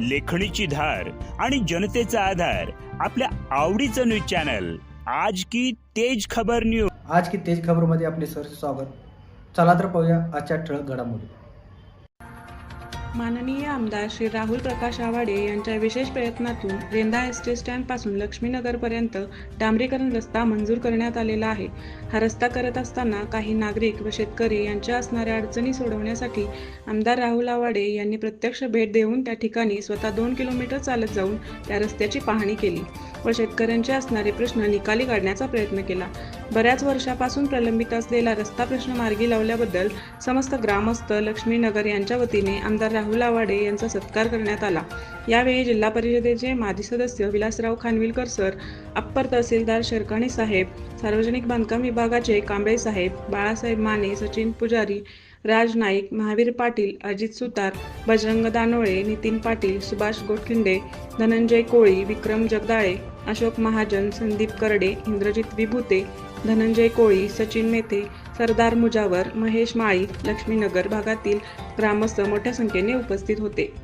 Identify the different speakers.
Speaker 1: लेखणीची धार आणि जनतेचा आधार आपल्या आवडीचं न्यूज चॅनल. आज की तेज खबर न्यूज
Speaker 2: आज की तेज खबरमध्ये आपले सर स्वागत. चला तर पाहूया आजच्या ठळक घडामोडी.
Speaker 3: माननीय आमदार श्री राहुल प्रकाश आवाडे यांच्या विशेष प्रयत्नातून रेंदा एस टी स्टँडपासून लक्ष्मीनगरपर्यंत डांबरीकरण रस्ता मंजूर करण्यात आलेला आहे. हा रस्ता करत असताना काही नागरिक व शेतकरी यांच्या असणाऱ्या अडचणी सोडवण्यासाठी आमदार राहुल आवाडे यांनी प्रत्यक्ष भेट देऊन त्या ठिकाणी स्वतः दोन किलोमीटर चालत जाऊन त्या रस्त्याची पाहणी केली व शेतकऱ्यांचे असणारे प्रश्न निकाली काढण्याचा प्रयत्न केला. बऱ्याच वर्षापासून प्रलंबित असलेला रस्ता प्रश्न मार्गी लावल्याबद्दल समस्त ग्रामस्थ लक्ष्मीनगर यांच्या वतीने आमदार राहुल आवाडे यांचा सत्कार करण्यात आला. यावेळी जिल्हा परिषदेचे माजी सदस्य विलासराव खानविलकर सर अप्पर तहसीलदार शेरकाणी साहेब सार्वजनिक बांधकाम विभागाचे कांबळे साहेब बाळासाहेब माने सचिन पुजारी राज नाईक महावीर पाटील अजित सुतार बजरंग दानोळे नितीन पाटील सुभाष गोटखिंडे धनंजय कोळी विक्रम जगदाळे अशोक महाजन संदीप करडे इंद्रजित विभूते धनंजय कोळी सचिन मेथे सरदार मुजावर महेश माळी लक्ष्मीनगर भागातील ग्रामस्थ मोठ्या संख्येने उपस्थित होते.